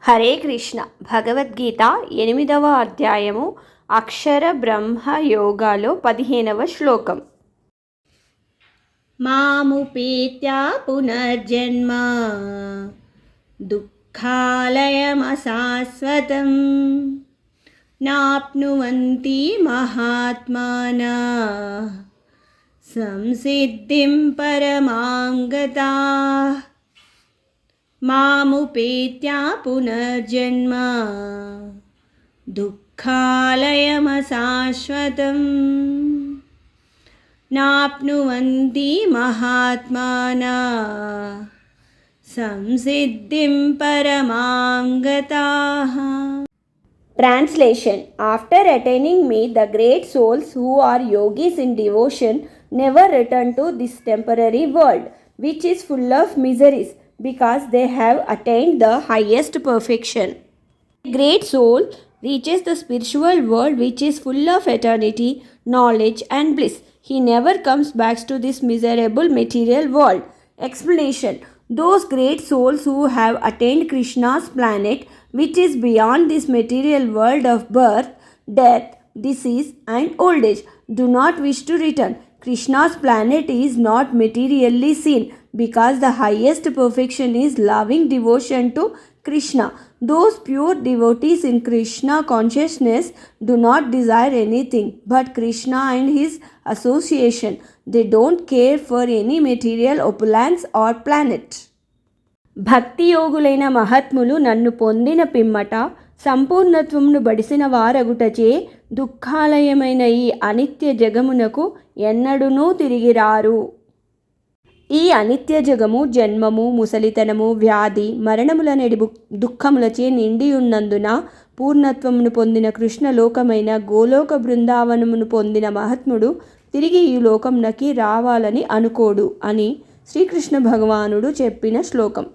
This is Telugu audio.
హరే కృష్ణ. భగవద్గీత ఎనిమిదవ అధ్యాయము అక్షర బ్రహ్మ యోగాలో పదిహేనవ శ్లోకం. మాముపీత్యా పునర్జన్మ దుఃఖాలయమశాశ్వతం నాప్నువంతి మహాత్మానా సంసిద్ధిం పరమాంగతా మాముపేత్యా పునర్జన్మ దుఃఖాలయమశాశ్వతం నాప్నువంతి మహాత్మానా సంసిద్ధిం పరమాంగతాః Translation After attaining me, the great souls who are yogis in devotion never return to this temporary world, which is full of miseries, because they have attained the highest perfection. A great soul reaches the spiritual world, which is full of eternity, knowledge, and bliss. He never comes back to this miserable material world. Explanation Those great souls who have attained Krishna's planet, which is beyond this material world of birth, death, disease, and old age, do not wish to return. Krishna's planet is not materially seen because the highest perfection is loving devotion to Krishna. Those pure devotees in Krishna consciousness do not desire anything but Krishna and his association. They don't care for any material opulence or planet. భక్తి యోగులైన మహాత్ములు నన్ను పొందిన పిమ్మట సంపూర్ణత్వమును బడిసిన వారగుటచే దుఃఖాలయమైన ఈ అనిత్య జగమునకు ఎన్నడూనూ తిరిగిరారు ఈ అనిత్య జగము జన్మము ముసలితనము వ్యాధి మరణములనేటి బు- దుఃఖములచే నిండి ఉన్నందున పూర్ణత్వమును పొందిన కృష్ణలోకమైన గోలోక బృందావనమును పొందిన మహాత్ముడు తిరిగి ఈ లోకంనకి రావాలని అనుకోడు అని శ్రీకృష్ణ భగవానుడు చెప్పిన శ్లోకం.